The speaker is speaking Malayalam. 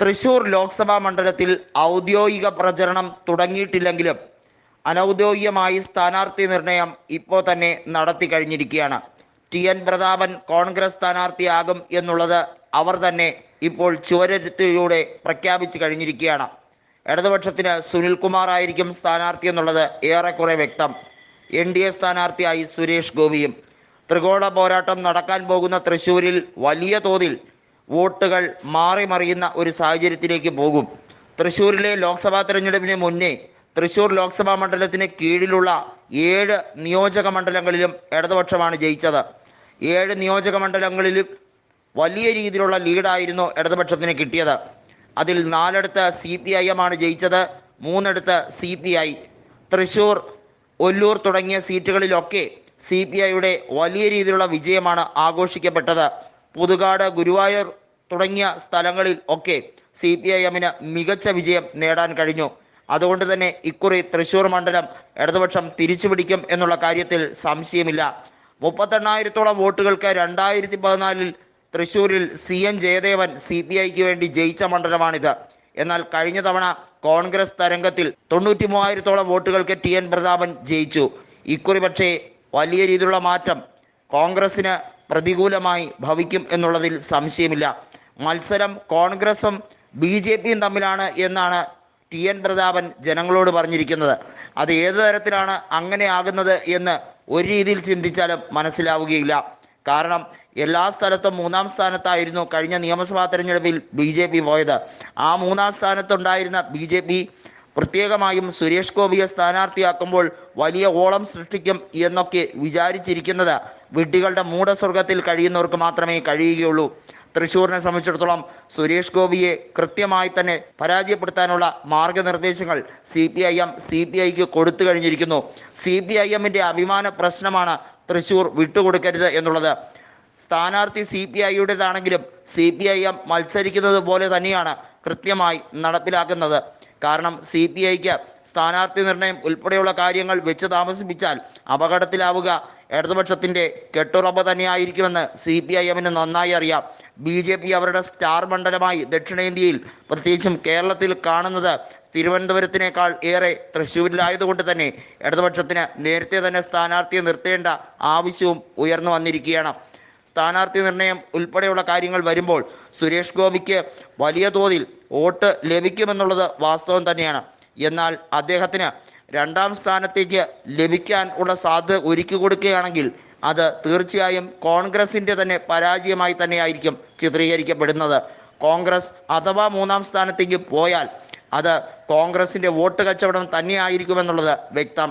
തൃശൂർ ലോക്സഭാ മണ്ഡലത്തിൽ ഔദ്യോഗിക പ്രചരണം തുടങ്ങിയിട്ടില്ലെങ്കിലും അനൗദ്യോഗികമായി സ്ഥാനാർത്ഥി നിർണയം ഇപ്പോൾ തന്നെ നടത്തി കഴിഞ്ഞിരിക്കുകയാണ്. ടി എൻ പ്രതാപൻ കോൺഗ്രസ് സ്ഥാനാർത്ഥിയാകും എന്നുള്ളത് അവർ തന്നെ ഇപ്പോൾ ചുവരത്തിലൂടെ പ്രഖ്യാപിച്ചു കഴിഞ്ഞിരിക്കുകയാണ്. ഇടതുപക്ഷത്തിന് സുനിൽകുമാർ ആയിരിക്കും സ്ഥാനാർത്ഥി എന്നുള്ളത് ഏറെക്കുറെ വ്യക്തം. എൻ ഡി എ സ്ഥാനാർത്ഥിയായി സുരേഷ് ഗോപിയും. ത്രികോണ പോരാട്ടം നടക്കാൻ പോകുന്ന തൃശൂരിൽ വലിയ തോതിൽ വോട്ടുകൾ മാറിമറിയുന്ന ഒരു സാഹചര്യത്തിലേക്ക് പോകും. തൃശ്ശൂരിലെ ലോക്സഭാ തെരഞ്ഞെടുപ്പിന് മുന്നേ തൃശ്ശൂർ ലോക്സഭാ മണ്ഡലത്തിന് കീഴിലുള്ള ഏഴ് നിയോജക മണ്ഡലങ്ങളിലും ഇടതുപക്ഷമാണ് ജയിച്ചത്. ഏഴ് നിയോജക മണ്ഡലങ്ങളിലും വലിയ രീതിയിലുള്ള ലീഡായിരുന്നു ഇടതുപക്ഷത്തിന് കിട്ടിയത്. അതിൽ നാലിടത്ത് സി പി ഐ എമ്മാണ് ജയിച്ചത് മൂന്നിടത്ത് C P I. Thrissur Ollur തുടങ്ങിയ സീറ്റുകളിലൊക്കെ സി പി ഐയുടെ വലിയ രീതിയിലുള്ള വിജയമാണ് ആഘോഷിക്കപ്പെട്ടത്. പുതുകാട് ഗുരുവായൂർ തുടങ്ങിയ സ്ഥലങ്ങളിൽ ഒക്കെ സി പി ഐ എമ്മിന് മികച്ച വിജയം നേടാൻ കഴിഞ്ഞു. അതുകൊണ്ട് തന്നെ ഇക്കുറി തൃശൂർ മണ്ഡലം ഇടതുപക്ഷം തിരിച്ചുപിടിക്കും എന്നുള്ള കാര്യത്തിൽ സംശയമില്ല. മുപ്പത്തെണ്ണായിരത്തോളം വോട്ടുകൾക്ക് രണ്ടായിരത്തി പതിനാലിൽ തൃശൂരിൽ C N Jayadevan C P ഐക്ക് വേണ്ടി ജയിച്ച മണ്ഡലമാണിത്. എന്നാൽ കഴിഞ്ഞ തവണ കോൺഗ്രസ് തരംഗത്തിൽ തൊണ്ണൂറ്റി മൂവായിരത്തോളം വോട്ടുകൾക്ക് ടി എൻ പ്രതാപൻ ജയിച്ചു. ഇക്കുറി പക്ഷേ വലിയ രീതിയിലുള്ള മാറ്റം കോൺഗ്രസിന് പ്രതികൂലമായി ഭവിക്കും എന്നുള്ളതിൽ സംശയമില്ല. മത്സരം കോൺഗ്രസും ബി ജെ പിയും തമ്മിലാണ് എന്നാണ് ടി എൻ പ്രതാപൻ ജനങ്ങളോട് പറഞ്ഞിരിക്കുന്നത്. അത് ഏത് തരത്തിലാണ് അങ്ങനെ ആകുന്നത് എന്ന് ഒരു രീതിയിൽ ചിന്തിച്ചാലും മനസ്സിലാവുകയില്ല. കാരണം എല്ലാ സ്ഥലത്തും മൂന്നാം സ്ഥാനത്തായിരുന്നു കഴിഞ്ഞ നിയമസഭാ തെരഞ്ഞെടുപ്പിൽ ബി ജെ പി പോയത്. ആ മൂന്നാം സ്ഥാനത്തുണ്ടായിരുന്ന ബി ജെ പി പ്രത്യേകമായും സുരേഷ് ഗോപിയെ സ്ഥാനാർത്ഥിയാക്കുമ്പോൾ വലിയ ഓളം സൃഷ്ടിക്കും എന്നൊക്കെ വിചാരിച്ചിരിക്കുന്നത്. വിഡ്ഢികളുടെ മൂടസ്വർഗത്തിൽ കഴിയുന്നവർക്ക് മാത്രമേ കഴിയുകയുള്ളൂ. തൃശ്ശൂരിനെ സംബന്ധിച്ചിടത്തോളം സുരേഷ് ഗോപിയെ കൃത്യമായി തന്നെ പരാജയപ്പെടുത്താനുള്ള മാർഗനിർദ്ദേശങ്ങൾ C P I M C P ഐക്ക് കൊടുത്തു കഴിഞ്ഞിരിക്കുന്നു. സി പി ഐ എമ്മിന്റെ അഭിമാന പ്രശ്നമാണ് തൃശ്ശൂർ വിട്ടുകൊടുക്കരുത് എന്നുള്ളത്. സ്ഥാനാർത്ഥി സി പി ഐയുടേതാണെങ്കിലും സി പി ഐ എം മത്സരിക്കുന്നത് പോലെ തന്നെയാണ് കൃത്യമായി നടപ്പിലാക്കുന്നത്. കാരണം സി പി ഐക്ക് സ്ഥാനാർത്ഥി നിർണയം ഉൾപ്പെടെയുള്ള കാര്യങ്ങൾ വെച്ച് താമസിപ്പിച്ചാൽ അപകടത്തിലാവുക. ഇടതുപക്ഷത്തിന്റെ കെട്ടുറപ്പ് തന്നെയായിരിക്കുമെന്ന് സി പി ഐ എമ്മിന് നന്നായി അറിയാം. ബി ജെ പി അവരുടെ സ്റ്റാർ മണ്ഡലമായി ദക്ഷിണേന്ത്യയിൽ പ്രത്യേകിച്ചും കേരളത്തിൽ കാണുന്നത് തിരുവനന്തപുരത്തിനേക്കാൾ ഏറെ തൃശ്ശൂരിലായതുകൊണ്ട് തന്നെ ഇടതുപക്ഷത്തിന് നേരത്തെ തന്നെ സ്ഥാനാർത്ഥിയെ നിർത്തേണ്ട ആവശ്യവും ഉയർന്നു വന്നിരിക്കുകയാണ്. സ്ഥാനാർത്ഥി നിർണയം ഉൾപ്പെടെയുള്ള കാര്യങ്ങൾ വരുമ്പോൾ സുരേഷ് ഗോപിക്ക് വലിയ തോതിൽ വോട്ട് ലഭിക്കുമെന്നുള്ളത് വാസ്തവം തന്നെയാണ്. എന്നാൽ അദ്ദേഹത്തിന് രണ്ടാം സ്ഥാനത്തേക്ക് ലഭിക്കാൻ ഉള്ള സാധ്യത ഒരുക്കി കൊടുക്കുകയാണെങ്കിൽ അത് തീർച്ചയായും കോൺഗ്രസിന്റെ തന്നെ പരാജയമായി തന്നെയായിരിക്കും ചിത്രീകരിക്കപ്പെടുന്നത്. കോൺഗ്രസ് അഥവാ മൂന്നാം സ്ഥാനത്തേക്ക് പോയാൽ അത് കോൺഗ്രസിന്റെ വോട്ട് കച്ചവടം തന്നെയായിരിക്കുമെന്നുള്ളത് വ്യക്തം.